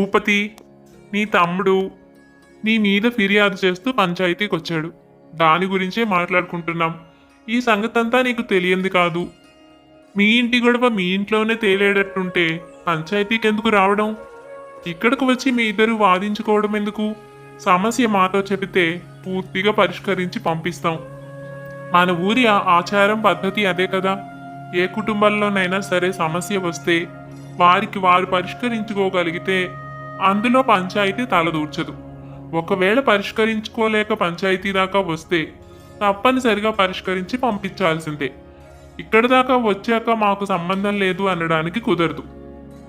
భూపతి నీ తమ్ముడు నీ మీద ఫిర్యాదు చేస్తూ పంచాయతీకి వచ్చాడు దాని గురించే మాట్లాడుకుంటున్నాం. ఈ సంగతంతా నీకు తెలియంది కాదు. మీ ఇంటి గొడవ మీ ఇంట్లోనే తేలేటట్టుంటే పంచాయతీకి ఎందుకు రావడం? ఇక్కడికి వచ్చి మీ ఇద్దరు వాదించుకోవడం ఎందుకు? సమస్య మాతో చెబితే పూర్తిగా పరిష్కరించి పంపిస్తాం. మన ఊరి ఆచారం పద్ధతి అదే కదా. ఏ కుటుంబంలోనైనా సరే సమస్య వస్తే వారికి వారు పరిష్కరించుకోగలిగితే అందులో పంచాయతీ తలదూర్చదు. ఒకవేళ పరిష్కరించుకోలేక పంచాయతీ దాకా వస్తే తప్పనిసరిగా పరిష్కరించి పంపించాల్సిందే. ఇక్కడ దాకా వచ్చాక మాకు సంబంధం లేదు అనడానికి కుదరదు.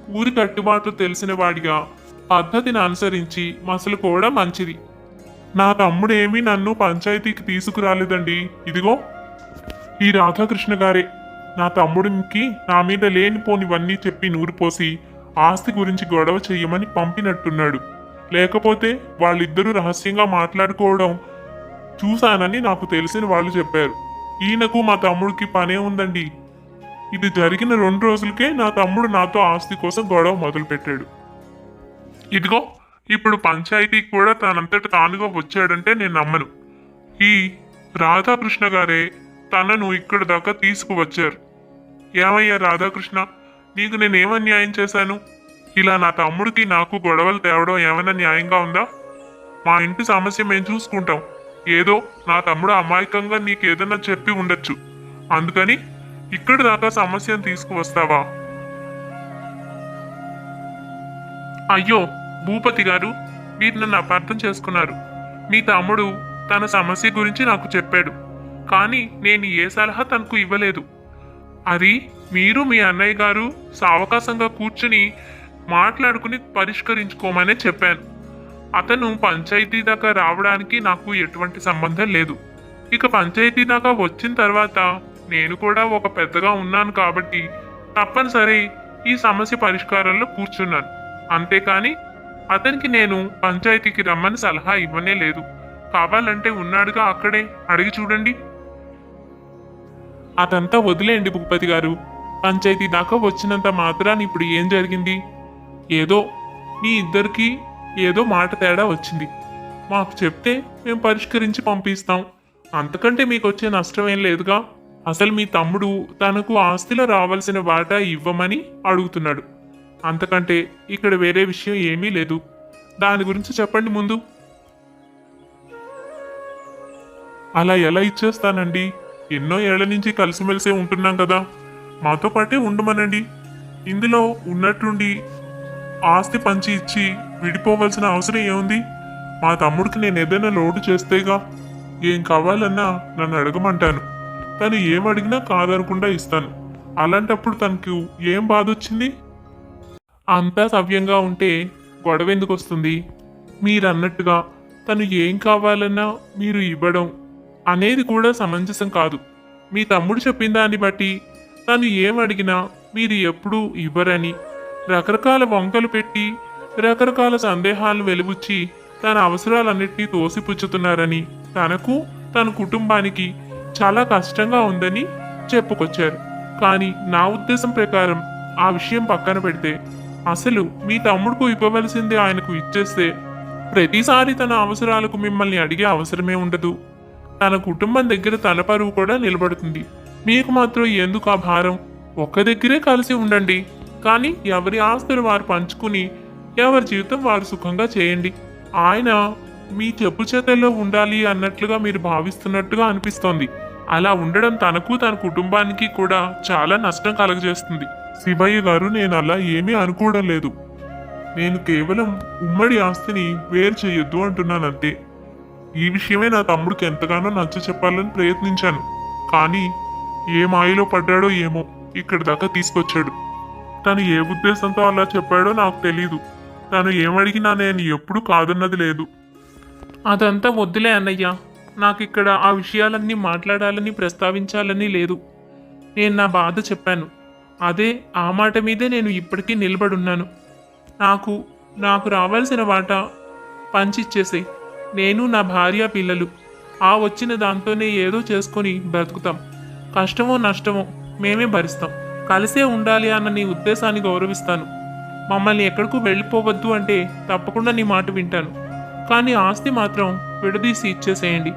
ఊరి కట్టుబాట్లు తెలిసిన వాడిగా పద్ధతిని అనుసరించి మసలు కూడా మంచిది. నా తమ్ముడేమీ నన్ను పంచాయతీకి తీసుకురాలేదండి. ఇదిగో ఈ రాధాకృష్ణ గారే. నా తమ్ముడికి నా మీద లేనిపోనివన్నీ చెప్పి నూరిపోసి ఆస్తి గురించి గొడవ చెయ్యమని పంపినట్టున్నాడు. లేకపోతే వాళ్ళిద్దరూ రహస్యంగా మాట్లాడుకోవడం చూశానని నాకు తెలిసిన వాళ్ళు చెప్పారు. ఈయనకు మా తమ్ముడికి పనే ఉందండి. ఇది జరిగిన రెండు రోజులకే నా తమ్ముడు నాతో ఆస్తి కోసం గొడవ మొదలుపెట్టాడు. ఇదిగో ఇప్పుడు పంచాయతీకి కూడా తనంతట తానుగా వచ్చాడంటే నేను నమ్మను. ఈ రాధాకృష్ణ గారే తనను ఇక్కడ దాకా తీసుకువచ్చారు. ఏమయ్యా రాధాకృష్ణ? నీకు నేనేం అన్యాయం చేశాను? ఇలా నా తమ్ముడికి నాకు గొడవలు తేవడం ఏమైనా న్యాయంగా ఉందా? మా ఇంటి సమస్య మేము చూసుకుంటాం. ఏదో నా తమ్ముడు అమాయకంగా నీకు ఏదైనా చెప్పి ఉండొచ్చు. అందుకని ఇక్కడి దాకా సమస్యను తీసుకువస్తావా? అయ్యో భూపతి గారు మీరు నన్ను అపార్థం చేసుకున్నారు. మీ తమ్ముడు తన సమస్య గురించి నాకు చెప్పాడు. కానీ నేను ఏ సలహా తనకు ఇవ్వలేదు. అది మీరు మీ అన్నయ్య గారు సావకాశంగా కూర్చుని మాట్లాడుకుని పరిష్కరించుకోమనే చెప్పాను. అతను పంచాయతీ దాకా రావడానికి నాకు ఎటువంటి సంబంధం లేదు. ఇక పంచాయతీ దాకా వచ్చిన తర్వాత నేను కూడా ఒక పెద్దగా ఉన్నాను కాబట్టి తప్పనిసరి ఈ సమస్య పరిష్కారంలో కూర్చున్నాను. అంతేకాని అతనికి నేను పంచాయతీకి రమ్మని సలహా ఇవ్వనే లేదు. కావాలంటే ఉన్నాడుగా అక్కడే. అడిగి చూడండి. అదంతా వదిలేయండి భూపతి గారు. పంచాయతీ దాకా వచ్చినంత మాత్రాన్ని ఇప్పుడు ఏం జరిగింది? ఏదో మీ ఇద్దరికి ఏదో మాట తేడా వచ్చింది. మాకు చెప్తే మేము పరిష్కరించి పంపిస్తాం. అంతకంటే మీకు వచ్చే నష్టం ఏం లేదుగా? అసలు మీ తమ్ముడు తనకు ఆస్తిలో రావాల్సిన వాటా ఇవ్వమని అడుగుతున్నాడు. అంతకంటే ఇక్కడ వేరే విషయం ఏమీ లేదు. దాని గురించి చెప్పండి ముందు. అలా ఎలా ఇచ్చేస్తానండి? ఎన్నో ఏళ్ళ నుంచి కలిసిమెలిసే ఉంటున్నాం కదా. మాతో పాటే ఉండమనండి. ఇందులో ఉన్నట్టుండి ఆస్తి పంచి ఇచ్చి విడిపోవలసిన అవసరం ఏముంది? మా తమ్ముడికి నేను ఏదైనా లోటు చేస్తేగా ఏం కావాలన్నా నన్ను అడగమంటాను. తను ఏం అడిగినా కాదనకుండా ఇస్తాను. అలాంటప్పుడు తనకు ఏం బాధ వచ్చింది? అంతా సవ్యంగా ఉంటే గొడవ ఎందుకు వస్తుంది? మీరన్నట్టుగా తను ఏం కావాలన్నా మీరు ఇవ్వడం అనేది కూడా సమంజసం కాదు. మీ తమ్ముడు చెప్పిన దాన్ని బట్టి తను ఏమడిగినా మీరు ఎప్పుడూ ఇవ్వరని. రకరకాల వంకలు పెట్టి రకరకాల సందేహాలను వెలుబుచ్చి తన అవసరాలన్నిటినీ తోసిపుచ్చుతున్నారని తనకు తన కుటుంబానికి చాలా కష్టంగా ఉందని చెప్పుకొచ్చారు. కానీ నా ఉద్దేశం ప్రకారం ఆ విషయం పక్కన పెడితే అసలు మీ తమ్ముడుకు ఇవ్వవలసింది ఆయనకు ఇచ్చేస్తే ప్రతిసారి తన అవసరాలకు మిమ్మల్ని అడిగే అవసరమే ఉండదు. తన కుటుంబం దగ్గర తన పరువు కూడా నిలబడుతుంది. మీకు మాత్రం ఎందుకు ఆ భారం? ఒక్క దగ్గరే కలిసి ఉండండి. కానీ ఎవరి ఆస్తులు వారు పంచుకుని ఎవరి జీవితం వారు సుఖంగా చేయండి. ఆయన మీ చెప్పు చేతల్లో ఉండాలి అన్నట్లుగా మీరు భావిస్తున్నట్టుగా అనిపిస్తోంది. అలా ఉండడం తనకు తన కుటుంబానికి కూడా చాలా నష్టం కలగజేస్తుంది. శివయ్య గారు నేను అలా ఏమీ అనుకోవడం లేదు. నేను కేవలం ఉమ్మడి ఆస్తిని వేరు చేయొద్దు అంటున్నాను అంతే ఈ విషయమే నా తమ్ముడికి ఎంతగానో నచ్చ చెప్పాలని ప్రయత్నించాను. కానీ ఏ మాయలో పడ్డాడో ఏమో ఇక్కడి దాకా తీసుకొచ్చాడు. తను ఏ ఉద్దేశంతో అలా చెప్పాడో నాకు తెలీదు. తను ఏమడిగినా నేను ఎప్పుడూ కాదన్నది లేదు. అదంతా వద్దులే అన్నయ్య. నాకు ఇక్కడ ఆ విషయాలన్నీ మాట్లాడాలని ప్రస్తావించాలని లేదు. నేను నా బాధ చెప్పాను. అదే ఆ మాట మీదే నేను ఇప్పటికీ నిలబడున్నాను. నాకు నాకు రావాల్సిన వాటా పంచిచ్చేసే నేను నా భార్య పిల్లలు. ఆ వచ్చిన దాంతోనే ఏదో చేసుకొని బ్రతుకుతాం. కష్టమో నష్టమో మేమే భరిస్తాం. కలిసే ఉండాలి అన్న నీ ఉద్దేశాన్ని గౌరవిస్తాను. మమ్మల్ని ఎక్కడికి వెళ్ళిపోవద్దు అంటే తప్పకుండా నీ మాట వింటాను. కానీ ఆస్తి మాత్రం విడదీసి ఇచ్చేసేయండి.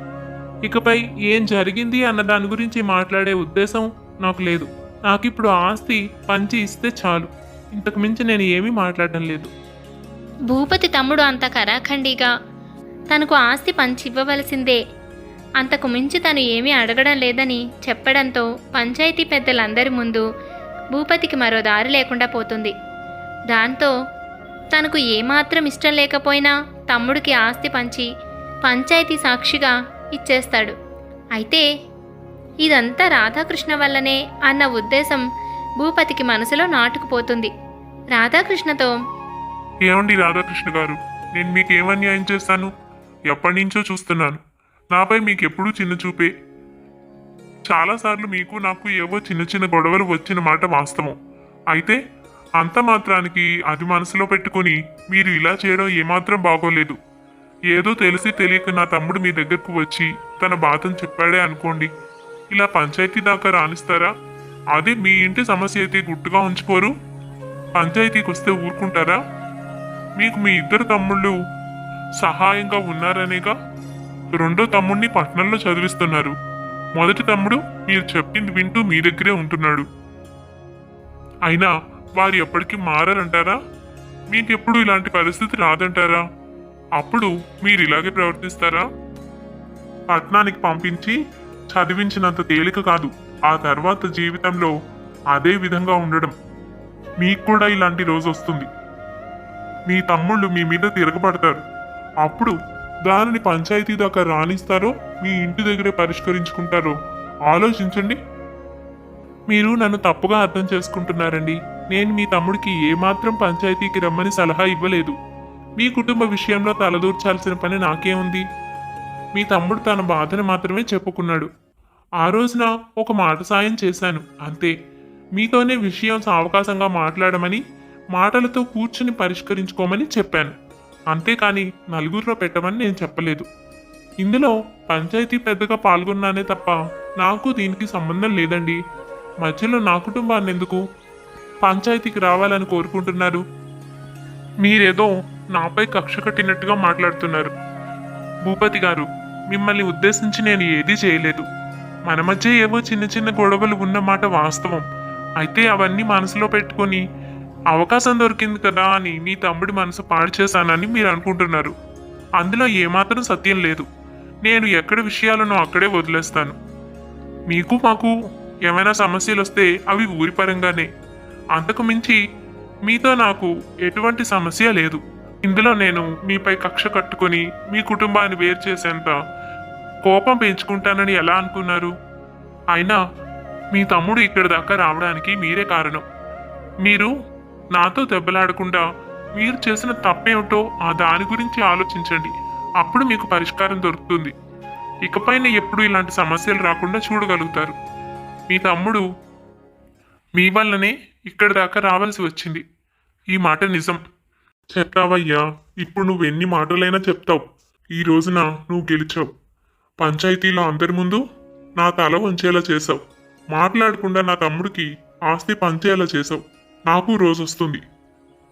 ఇకపై ఏం జరిగింది అన్న దాని గురించి మాట్లాడే ఉద్దేశం నాకు లేదు. నాకు ఇప్పుడు ఆస్తి పంచి ఇస్తే చాలు. ఇంతకు మించి నేను ఏమీ మాట్లాడడం లేదు. భూపతి తమ్ముడు అంత కరాఖండిగా తనకు ఆస్తి పంచివ్వవలసిందే. అంతకు మించి తను ఏమీ అడగడం లేదని చెప్పడంతో పంచాయతీ పెద్దలందరి ముందు భూపతికి మరో దారి లేకుండా పోతుంది. దాంతో తనకు ఏమాత్రం ఇష్టం లేకపోయినా తమ్ముడికి ఆస్తి పంచి పంచాయతీ సాక్షిగా ఇచ్చేస్తాడు. అయితే ఇదంతా రాధాకృష్ణ వల్లనే అన్న ఉద్దేశం భూపతికి మనసులో నాటుకుపోతుంది. రాధాకృష్ణతో ఏమండి రాధాకృష్ణ గారు? నేను మీకు చేస్తాను? ఎప్పటి నుంచో చూస్తున్నాను. నాపై మీకు ఎప్పుడూ చిన్న చూపే. చాలాసార్లు మీకు నాకు ఏవో చిన్న చిన్న గొడవలు వచ్చిన మాట వాస్తవం. అయితే అంత మాత్రానికి అది మనసులో పెట్టుకొని మీరు ఇలా చేయడం ఏమాత్రం బాగోలేదు. ఏదో తెలిసి తెలియక నా తమ్ముడు మీ దగ్గరకు వచ్చి తన బాధను చెప్పాడే అనుకోండి. ఇలా పంచాయతీ దాకా రాణిస్తారా? అదే మీ ఇంటి సమస్య అయితే గుట్టుగా ఉంచుకోరు? పంచాయతీకి వస్తే ఊరుకుంటారా? మీకు మీ ఇద్దరు తమ్ముళ్ళు సహాయంగా ఉన్నారనేగా రెండో తమ్ముడిని పట్టణంలో చదివిస్తున్నారు. మొదటి తమ్ముడు మీరు చెప్పింది వింటూ మీ దగ్గరే ఉంటున్నాడు. అయినా వారు ఎప్పటికీ మారారంటారా? మీకెప్పుడు ఇలాంటి పరిస్థితి రాదంటారా? అప్పుడు మీరు ఇలాగే ప్రవర్తిస్తారా? పట్నానికి పంపించి చదివించినంత తేలిక కాదు. ఆ తర్వాత జీవితంలో అదే విధంగా ఉండడం. మీకు కూడా ఇలాంటి రోజు వస్తుంది. మీ తమ్ముళ్ళు మీ మీద తిరగబడతారు. అప్పుడు దానిని పంచాయతీ దాకా రాణిస్తారో మీ ఇంటి దగ్గరే పరిష్కరించుకుంటారో ఆలోచించండి. మీరు నన్ను తప్పుగా అర్థం చేసుకుంటున్నారండి. నేను మీ తమ్ముడికి ఏమాత్రం పంచాయతీకి రమ్మని సలహా ఇవ్వలేదు. మీ కుటుంబ విషయంలో తలదూర్చాల్సిన పని నాకేముంది మీ తమ్ముడు తన బాధను మాత్రమే చెప్పుకున్నాడు. ఆ రోజున ఒక మాట సాయం చేశాను. అంతే. మీతోనే విషయం సావకాశంగా మాట్లాడమని మాటలతో కూర్చుని పరిష్కరించుకోమని చెప్పాను. అంతేకాని నలుగురిలో పెట్టమని నేను చెప్పలేదు. ఇందులో పంచాయతీ పెద్దగా పాల్గొన్నానే తప్ప నాకు దీనికి సంబంధం లేదండి. మధ్యలో నా కుటుంబాన్ని ఎందుకు పంచాయతీకి రావాలని కోరుకుంటున్నారు? మీరేదో నాపై కక్ష కట్టినట్టుగా మాట్లాడుతున్నారు. భూపతి గారు మిమ్మల్ని ఉద్దేశించి నేను ఏదీ చేయలేదు. మన మధ్య ఏవో చిన్న చిన్న గొడవలు ఉన్నమాట వాస్తవం. అయితే అవన్నీ మనసులో పెట్టుకొని అవకాశం దొరికింది కదా అని మీ తమ్ముడి మనసు పాడు చేశానని మీరు అనుకుంటున్నారు. అందులో ఏమాత్రం సత్యం లేదు. నేను ఎక్కడ విషయాలను అక్కడే వదిలేస్తాను. మీకు మాకు ఏమైనా సమస్యలు వస్తే అవి ఊరిపరంగానే అంతకు మించి మీతో నాకు ఎటువంటి సమస్య లేదు. ఇందులో నేను మీపై కక్ష కట్టుకొని మీ కుటుంబాన్ని వేరు చేసేంత కోపం పెంచుకుంటానని ఎలా అనుకున్నారు? అయినా మీ తమ్ముడు ఇక్కడి దాకా రావడానికి మీరే కారణం. మీరు నాతో దెబ్బలాడకుండా మీరు చేసిన తప్పేమిటో ఆ దాని గురించి ఆలోచించండి. అప్పుడు మీకు పరిష్కారం దొరుకుతుంది. ఇకపైన ఎప్పుడు ఇలాంటి సమస్యలు రాకుండా చూడగలుగుతారు. మీ తమ్ముడు మీ వల్లనే ఇక్కడి దాకా రావాల్సి వచ్చింది. ఈ మాట నిజం. చెప్తావయ్యా ఇప్పుడు నువ్వు ఎన్ని మాటలైనా చెప్తావు. ఈ రోజున నువ్వు గెలిచావు. పంచాయతీలో అందరి ముందు నా తల వంచేలా చేసావు మాట్లాడకుండా నా తమ్ముడికి ఆస్తి పంచేలా చేసావు నాకు రోజు వస్తుంది.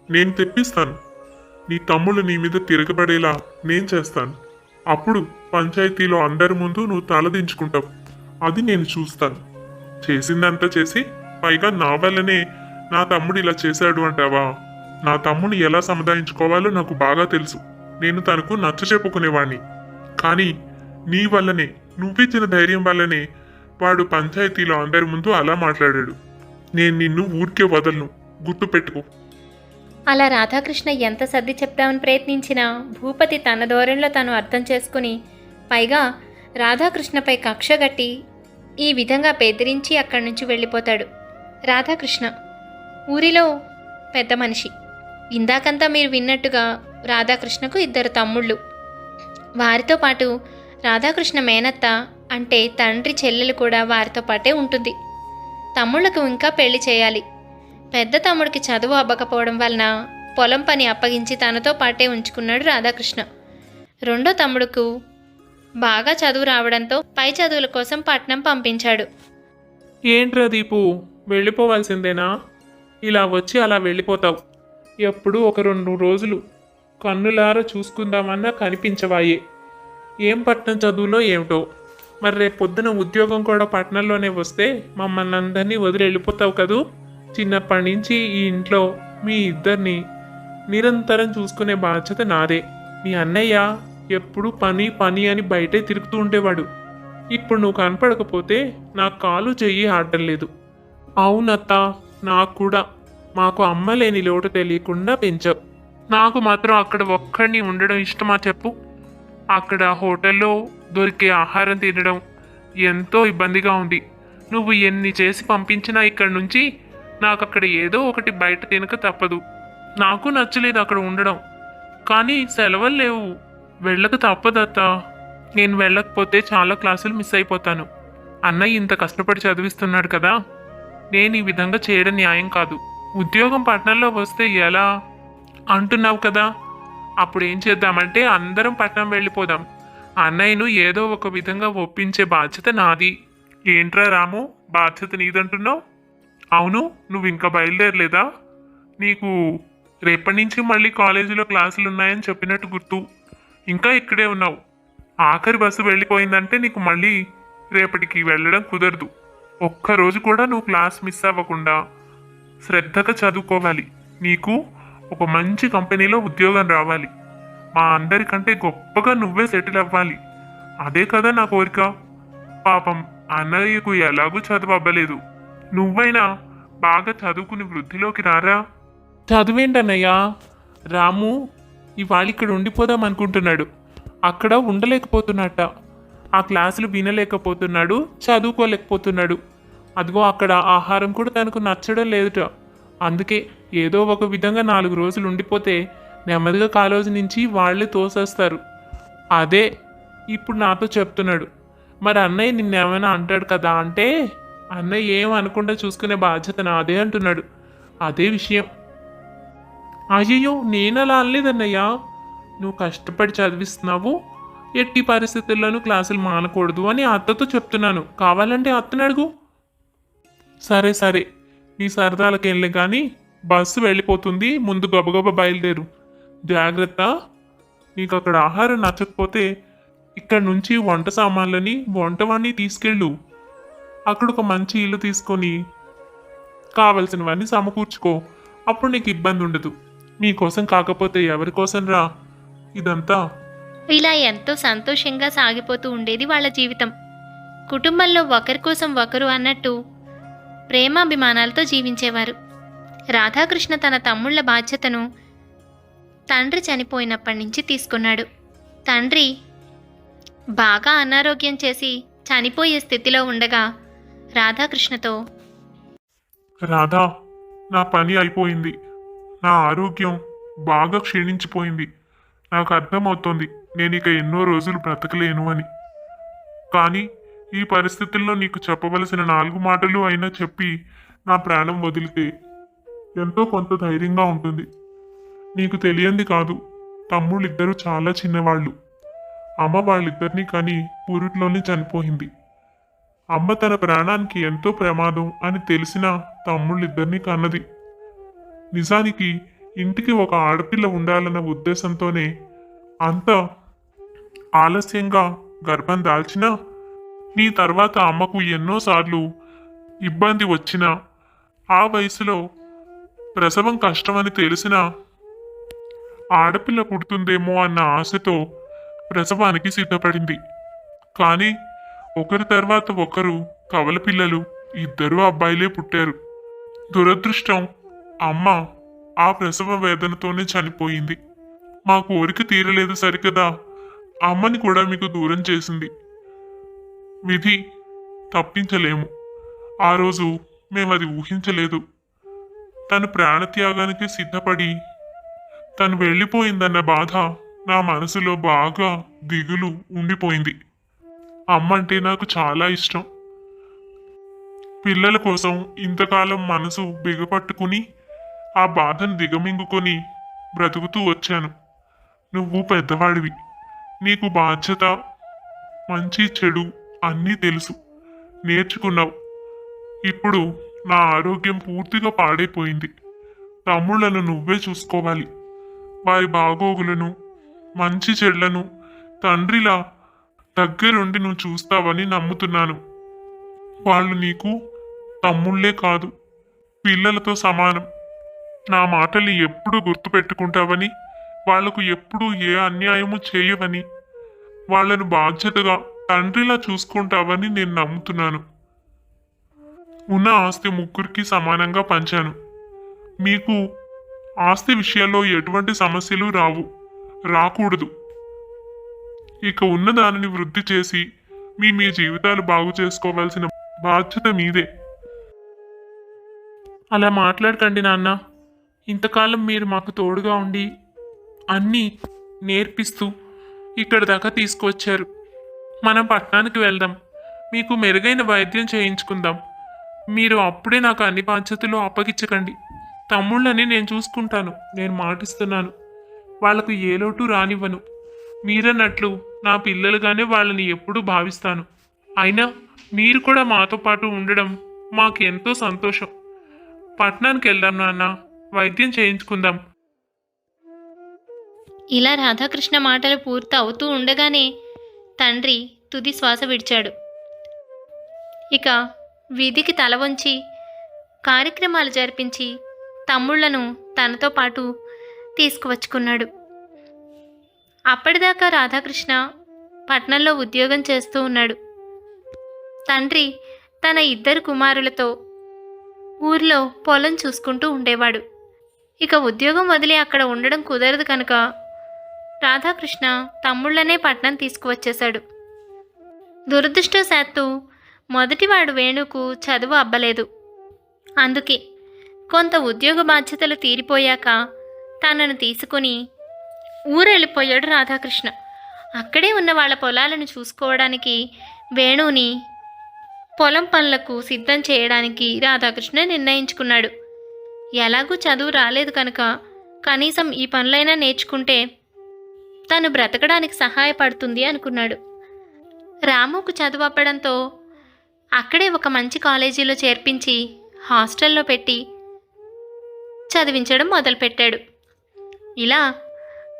నేను తెప్పిస్తాను. నీ తమ్ముళ్ళు నీ మీద తిరగబడేలా నేను చేస్తాను. అప్పుడు పంచాయతీలో అందరి ముందు నువ్వు తలదించుకుంటావు అది నేను చూస్తాను. చేసిందంతా చేసి పైగా నా వల్లనే నా తమ్ముడు ఇలా చేశాడు అంటావా? నా తమ్ముని ఎలా సముదాయించుకోవాలో నాకు బాగా తెలుసు. నేను తనకు నచ్చ చెప్పుకునేవాణ్ణి. కానీ నీ వల్లనే నువ్విచ్చిన ధైర్యం వల్లనే వాడు పంచాయతీలో అందరి ముందు అలా మాట్లాడాడు. నేను నిన్ను ఊరికే వదలను. గుర్తుపెట్టుకో అలా రాధాకృష్ణ ఎంత సర్ది చెప్దామని ప్రయత్నించినా భూపతి తన ధోరణిలో తను అర్థం చేసుకుని పైగా రాధాకృష్ణపై కక్షగట్టి ఈ విధంగా బెదిరించి అక్కడి నుంచి వెళ్ళిపోతాడు. రాధాకృష్ణ ఊరిలో పెద్ద మనిషి. ఇందాకంతా మీరు విన్నట్టుగా రాధాకృష్ణకు ఇద్దరు తమ్ముళ్ళు. వారితో పాటు రాధాకృష్ణ మేనత్త అంటే తండ్రి చెల్లెలు కూడా వారితో పాటే ఉంటుంది. తమ్ముళ్ళకు ఇంకా పెళ్ళి చేయాలి. పెద్ద తమ్ముడికి చదువు అవ్వకపోవడం వలన పొలం పని అప్పగించి తనతో పాటే ఉంచుకున్నాడు రాధాకృష్ణ. రెండో తమ్ముడుకు బాగా చదువు రావడంతో పై చదువుల కోసం పట్నం పంపించాడు. ఏంట్రా దీపు వెళ్ళిపోవాల్సిందేనా? ఇలా వచ్చి అలా వెళ్ళిపోతావు. ఎప్పుడు ఒక రెండు రోజులు కన్నులార చూసుకుందామన్నా కనిపించవాయే. ఏం పట్నం చదువులో ఏమిటో? మరి రేపు పొద్దున ఉద్యోగం కూడా పట్నంలోనే వస్తే మమ్మల్ని అందరినీ వదిలి వెళ్ళిపోతావు కదూ? చిన్నప్పటి నుంచి ఈ ఇంట్లో మీ ఇద్దరిని నిరంతరం చూసుకునే బాధ్యత నాదే. మీ అన్నయ్య ఎప్పుడు పని పని అని బయటే తిరుగుతూ ఉండేవాడు. ఇప్పుడు నువ్వు కనపడకపోతే నా కాలు చెయ్యి ఆడటం లేదు అవునత్త నాకు కూడా. మాకు అమ్మ లేని లోటు తెలియకుండా పెంచావు. నాకు మాత్రం అక్కడ ఒక్కడిని ఉండడం ఇష్టమా చెప్పు. అక్కడ హోటల్లో దొరికే ఆహారం తినడం ఎంతో ఇబ్బందిగా ఉంది. నువ్వు ఎన్ని చేసి పంపించినా ఇక్కడి నుంచి నాకు అక్కడ ఏదో ఒకటి బయట తినక తప్పదు. నాకు నచ్చలేదు అక్కడ ఉండడం. కానీ సెలవులు లేవు. వెళ్ళక తప్పదత్త. నేను వెళ్ళకపోతే చాలా క్లాసులు మిస్ అయిపోతాను. అన్నయ్య ఇంత కష్టపడి చదివిస్తున్నాడు కదా. నేను ఈ విధంగా చేయడం న్యాయం కాదు. ఉద్యోగం పట్టణంలో వస్తే ఎలా? అంటున్నావు కదా. అప్పుడు ఏం చేద్దామంటే అందరం పట్నం వెళ్ళిపోదాం. అన్నయ్యను ఏదో ఒక విధంగా ఒప్పించే బాధ్యత నాది. ఏంట్రా రాము? బాధ్యత నీదంటున్నావు? అవును నువ్వు ఇంకా బయలుదేరలేదా? నీకు రేపటి నుంచి మళ్ళీ కాలేజీలో క్లాసులు ఉన్నాయని చెప్పినట్టు గుర్తు. ఇంకా ఇక్కడే ఉన్నావు. ఆఖరి బస్సు వెళ్ళిపోయిందంటే నీకు మళ్ళీ రేపటికి వెళ్ళడం కుదరదు. ఒక్కరోజు కూడా నువ్వు క్లాస్ మిస్ అవ్వకుండా శ్రద్ధగా చదువుకోవాలి. నీకు ఒక మంచి కంపెనీలో ఉద్యోగం రావాలి. మా అందరికంటే గొప్పగా నువ్వే సెటిల్ అవ్వాలి. అదే కదా నా కోరిక. పాపం అన్నయ్యకు ఎలాగూ చదువు అవ్వలేదు. నువ్వైనా బాగా చదువుకుని వృద్ధిలోకి రారా? చదువేంటన్నయ్యా? రాము ఇవాళ ఇక్కడ ఉండిపోదాం అనుకుంటున్నాడు. అక్కడ ఉండలేకపోతున్నట్ట ఆ క్లాసులు వినలేకపోతున్నాడు చదువుకోలేకపోతున్నాడు. అదిగో అక్కడ ఆహారం కూడా తనకు నచ్చడం లేదుట. అందుకే ఏదో ఒక విధంగా నాలుగు రోజులు ఉండిపోతే నెమ్మదిగా కాలేజీ నుంచి వాళ్ళే తోసేస్తారు. అదే ఇప్పుడు నాతో చెప్తున్నాడు. మరి అన్నయ్య నిన్నేమైనా అంటాడు కదా అంటే అన్నయ్య ఏం అనకుండా చూసుకునే బాధ్యత నాదే అంటున్నాడు. అదే విషయం. అయ్యయ్యో నేను అలా అనలేదన్నయ్యా. నువ్వు కష్టపడి చదివిస్తున్నావు. ఎట్టి పరిస్థితుల్లోనూ క్లాసులు మానకూడదు అని అత్తతో చెప్తున్నాను. కావాలంటే అత్తని అడుగు. సరే సరే. నీ సరదాలకేంలే కానీ బస్సు వెళ్ళిపోతుంది. ముందు గబగబ బయలుదేరు. జాగ్రత్త. నీకు అక్కడ ఆహారం నచ్చకపోతే ఇక్కడ నుంచి వంట సామాన్లని వంటవాణ్ణి తీసుకెళ్ళు. అక్కడ ఒక మంచి ఇల్లు తీసుకొని కావలసినవన్నీ సమకూర్చుకో. అప్పుడు నీకు ఇబ్బంది ఉండదు మీకోసం కాకపోతే ఎవరి కోసం రా. ఇదంతా. ఇలా ఎంతో సంతోషంగా సాగిపోతూ ఉండేది వాళ్ళ జీవితం. కుటుంబంలో ఒకరి కోసం ఒకరు అన్నట్టు ప్రేమాభిమానాలతో జీవించేవారు. రాధాకృష్ణ తన తమ్ముళ్ళ బాధ్యతను తండ్రి చనిపోయినప్పటి నుంచి తీసుకున్నాడు. తండ్రి బాగా అనారోగ్యం చేసి చనిపోయే స్థితిలో ఉండగా రాధాకృష్ణతో. రాధా నా పని అయిపోయింది. నా ఆరోగ్యం బాగా క్షీణించిపోయింది. నాకు అర్థమవుతోంది నేను ఇక ఎన్నో రోజులు బ్రతకలేను అని. కానీ ఈ పరిస్థితుల్లో నీకు చెప్పవలసిన నాలుగు మాటలు అయినా చెప్పి నా ప్రాణం వదిలితే ఎంతో కొంత ధైర్యంగా ఉంటుంది. నీకు తెలియంది కాదు తమ్ముళ్ళిద్దరూ చాలా చిన్నవాళ్ళు. అమ్మ వాళ్ళిద్దరినీ కానీ పూరిట్లోనే చనిపోయింది. అమ్మ తన ప్రాణానికి ఎంతో ప్రమాదం అని తెలిసిన తమ్ముళ్ళిద్దరినీ కన్నది. నిజానికి ఇంటికి ఒక ఆడపిల్ల ఉండాలన్న ఉద్దేశంతోనే అంత ఆలస్యంగా గర్భం దాల్చినా నీ తర్వాత అమ్మకు ఎన్నోసార్లు ఇబ్బంది వచ్చినా ఆ వయసులో ప్రసవం కష్టమని తెలిసినా ఆడపిల్ల పుడుతుందేమో అన్న ఆశతో ప్రసవానికి సిద్ధపడింది. కానీ ఒకరి తర్వాత ఒకరు కవల పిల్లలు ఇద్దరు అబ్బాయిలే పుట్టారు. దురదృష్టం అమ్మ ఆ ప్రసవ వేదనతోనే చనిపోయింది. మా కోరిక తీరలేదు సరికదా? అమ్మని కూడా మీకు దూరం చేసింది. విధి తప్పించలేము. ఆ రోజు మేము అది ఊహించలేదు. తను ప్రాణత్యాగానికి సిద్ధపడి తను వెళ్ళిపోయిందన్న బాధ నా మనసులో బాగా దిగులు ఉండిపోయింది. అమ్మ అంటే నాకు చాలా ఇష్టం. పిల్లల కోసం ఇంతకాలం మనసు బిగపట్టుకుని ఆ బాధను దిగమింగుకొని బ్రతుకుతూ వచ్చాను. నువ్వు పెద్దవాడివి. నీకు బాధ్యత మంచి చెడు అన్నీ తెలుసు. నేర్చుకున్నావు. ఇప్పుడు నా ఆరోగ్యం పూర్తిగా పాడైపోయింది. తమ్ముళ్ళను నువ్వే చూసుకోవాలి. వారి బాగోగులను మంచి చెడ్లను తండ్రిలా దగ్గరుండి నువ్వు చూస్తావని నమ్ముతున్నాను. వాళ్ళు నీకు తమ్ముళ్ళే కాదు పిల్లలతో సమానం. నా మాటలు ఎప్పుడు గుర్తుపెట్టుకుంటావని వాళ్ళకు ఎప్పుడూ ఏ అన్యాయము చేయవని వాళ్ళను బాధ్యతగా తండ్రిలా చూసుకుంటావని నేను నమ్ముతున్నాను. ఉన్న ఆస్తి ముగ్గురికి సమానంగా పంచాను. మీకు ఆస్తి విషయాల్లో ఎటువంటి సమస్యలు రావు రాకూడదు. ఇక ఉన్న దానిని వృద్ధి చేసి మీ మీ జీవితాలు బాగు చేసుకోవాల్సిన బాధ్యత మీదే. అలా మాట్లాడకండి నాన్న. ఇంతకాలం మీరు మాకు తోడుగా ఉండి అన్నీ నేర్పిస్తూ ఇక్కడ దాకా తీసుకొచ్చారు మనం పట్టణానికి వెళ్దాం. మీకు మెరుగైన వైద్యం చేయించుకుందాం. మీరు అప్పుడే నాకు అన్ని బాధ్యతలు అప్పగించకండి. తమ్ముళ్ళని నేను చూసుకుంటాను. నేను మాటిస్తున్నాను. వాళ్ళకు ఏ లోటు రానివ్వను. మీరన్నట్లు నా పిల్లలుగానే వాళ్ళని ఎప్పుడూ భావిస్తాను. అయినా మీరు కూడా మాతో పాటు ఉండడం మాకు ఎంతో సంతోషం. పట్నానికి వెళ్దాం నాన్న వైద్యం చేయించుకుందాం. ఇలా రాధాకృష్ణ మాటలు పూర్తి అవుతూ ఉండగానే తండ్రి తుది శ్వాస విడిచాడు. ఇక వీధికి తల వంచి కార్యక్రమాలు జరిపించి తమ్ముళ్ళను తనతో పాటు తీసుకువచ్చుకున్నాడు. అప్పటిదాకా రాధాకృష్ణ పట్నంలో ఉద్యోగం చేస్తూ ఉన్నాడు. తండ్రి తన ఇద్దరు కుమారులతో ఊర్లో పొలం చూసుకుంటూ ఉండేవాడు. ఇక ఉద్యోగం వదిలి అక్కడ ఉండడం కుదరదు కనుక రాధాకృష్ణ తమ్ముళ్ళనే పట్నం తీసుకువచ్చేశాడు. దురదృష్టశాత్తు మొదటివాడు వేణుకు చదువు అబ్బలేదు. అందుకే కొంత ఉద్యోగ బాధ్యతలు తీరిపోయాక తనను తీసుకుని ఊరెళ్ళిపోయాడు రాధాకృష్ణ. అక్కడే ఉన్న వాళ్ళ పొలాలను చూసుకోవడానికి వేణుని పొలం పనులకు సిద్ధం చేయడానికి రాధాకృష్ణ నిర్ణయించుకున్నాడు. ఎలాగూ చదువు రాలేదు కనుక కనీసం ఈ పనులైనా నేర్చుకుంటే తను బ్రతకడానికి సహాయపడుతుంది అనుకున్నాడు. రాముకు చదువు అప్పడంతో అక్కడే ఒక మంచి కాలేజీలో చేర్పించి హాస్టల్లో పెట్టి చదివించడం మొదలుపెట్టాడు. ఇలా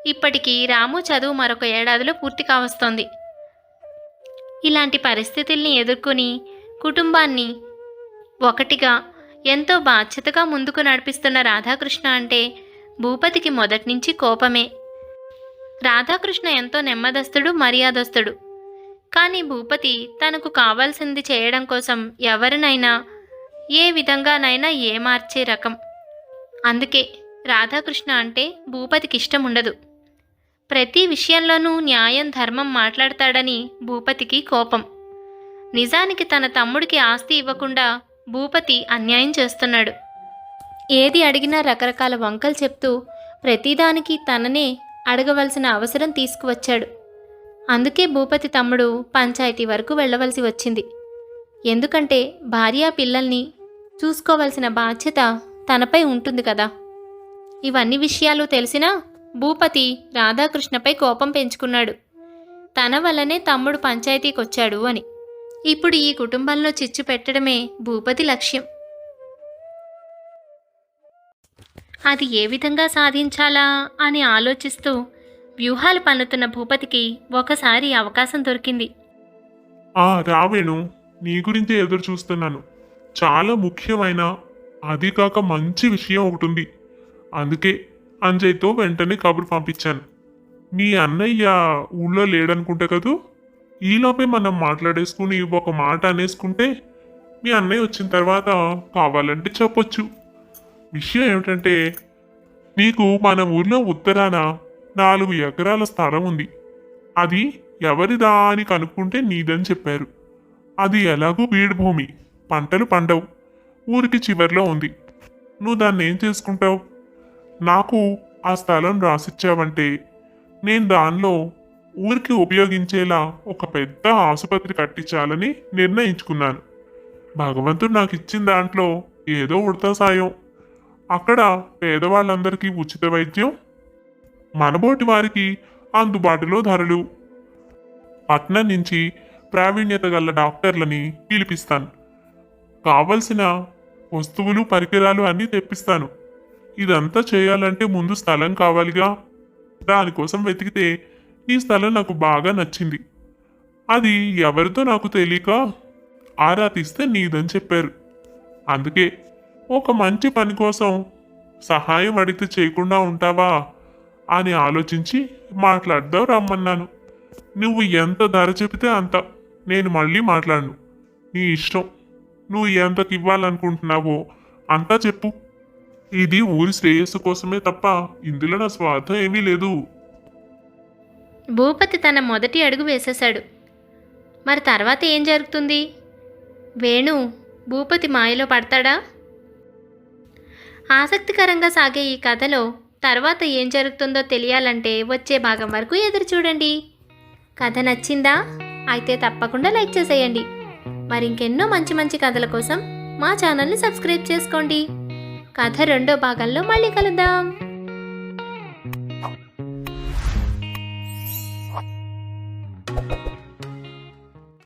ఇప్పటికీ రాము చదువు మరొక ఏడాదిలో పూర్తి కావస్తోంది. ఇలాంటి పరిస్థితుల్ని ఎదుర్కొని కుటుంబాన్ని ఒకటిగా ఎంతో బాధ్యతగా ముందుకు నడిపిస్తున్న రాధాకృష్ణ అంటే భూపతికి మొదటి నుంచి కోపమే. రాధాకృష్ణ ఎంతో నెమ్మదస్తుడు మర్యాదస్తుడు. కానీ భూపతి తనకు కావాల్సింది చేయడం కోసం ఎవరినైనా ఏ విధంగానైనా ఏమార్చే రకం. అందుకే రాధాకృష్ణ అంటే భూపతికి ఇష్టం ఉండదు ప్రతి విషయంలోనూ న్యాయం ధర్మం మాట్లాడతాడని భూపతికి కోపం. నిజానికి తన తమ్ముడికి ఆస్తి ఇవ్వకుండా భూపతి అన్యాయం చేస్తున్నాడు. ఏది అడిగినా రకరకాల వంకలు చెప్తూ ప్రతిదానికి తననే అడగవలసిన అవసరం తీసుకువచ్చాడు. అందుకే భూపతి తమ్ముడు పంచాయతీ వరకు వెళ్ళవలసి వచ్చింది. ఎందుకంటే భార్య పిల్లల్ని చూసుకోవలసిన బాధ్యత తనపై ఉంటుంది కదా. ఇవన్నీ విషయాలు తెలిసినా భూపతి రాధాకృష్ణపై కోపం పెంచుకున్నాడు. తన వల్లనే తమ్ముడు పంచాయతీకొచ్చాడు అని. ఇప్పుడు ఈ కుటుంబంలో చిచ్చు పెట్టడమే భూపతి లక్ష్యం. అది ఏ విధంగా సాధించాలా అని ఆలోచిస్తూ వ్యూహాలు పన్నుతున్న భూపతికి ఒకసారి అవకాశం దొరికింది. ఆ రావేణు నీ గురించి ఎదురు చూస్తున్నాను. చాలా ముఖ్యమైన అది కాక మంచి విషయం ఒకటి ఉంది అందుకే అంజయ్తో వెంటనే కబురు పంపించాను. మీ అన్నయ్య ఊళ్ళో లేడనుకుంటే కదూ? ఈలోపే మనం మాట్లాడేసుకుని ఒక మాట అనేసుకుంటే మీ అన్నయ్య వచ్చిన తర్వాత కావాలంటే చెప్పొచ్చు. విషయం ఏమిటంటే నీకు మన ఊర్లో ఉత్తరాన నాలుగు ఎకరాల స్థలం ఉంది. అది ఎవరిదా అని కనుక్కుంటే నీదని చెప్పారు. అది ఎలాగూ బీడు భూమి పంటలు పండవు. ఊరికి చివర్లో ఉంది. నువ్వు దాన్ని ఏం చేసుకుంటావు? నాకు ఆ స్థలం రాసిచ్చావంటే నేను దానిలో ఊరికి ఉపయోగించేలా ఒక పెద్ద ఆసుపత్రి కట్టించాలని నిర్ణయించుకున్నాను. భగవంతుడు నాకు ఇచ్చిన దాంట్లో ఏదో ఉడతా సాయం. అక్కడ పేదవాళ్ళందరికీ ఉచిత వైద్యం మనబోటి వారికి అందుబాటులో ధరలు. పట్నం నుంచి ప్రావీణ్యత గల డాక్టర్లని పిలిపిస్తాను. కావలసిన వస్తువులు పరికరాలు అన్నీ తెప్పిస్తాను. ఇదంతా చేయాలంటే ముందు స్థలం కావాలిగా. దానికోసం వెతికితే ఈ స్థలం నాకు బాగా నచ్చింది. అది ఎవరితో నాకు తెలియక ఆరా తీస్తే నీదని చెప్పారు. అందుకే ఒక మంచి పని కోసం సహాయం అడిగితే చేయకుండా ఉంటావా అని ఆలోచించి మాట్లాడదావు రమ్మన్నాను. నువ్వు ఎంత ధర చెబితే అంత. నేను మళ్ళీ మాట్లాడను. నీ ఇష్టం. నువ్వు ఎంతకి ఇవ్వాలనుకుంటున్నావో అంతా చెప్పు. ఇది ఊరి శ్రేయస్సు కోసమే తప్ప ఇందులో నా స్వార్థం ఏమీ లేదు. భూపతి తన మొదటి అడుగు వేసేశాడు. మరి తర్వాత ఏం జరుగుతుంది? వేణు భూపతి మాయలో పడతాడా? ఆసక్తికరంగా సాగే ఈ కథలో తర్వాత ఏం జరుగుతుందో తెలియాలంటే వచ్చే భాగం వరకు ఎదురు చూడండి. కథ నచ్చిందా? అయితే తప్పకుండా లైక్ చేసేయండి. మరి ఇంకెన్నో మంచి మంచి కథల కోసం మా ఛానల్ని సబ్స్క్రైబ్ చేసుకోండి. కథ రెండో భాగంలో మళ్ళీ కలుద్దాం.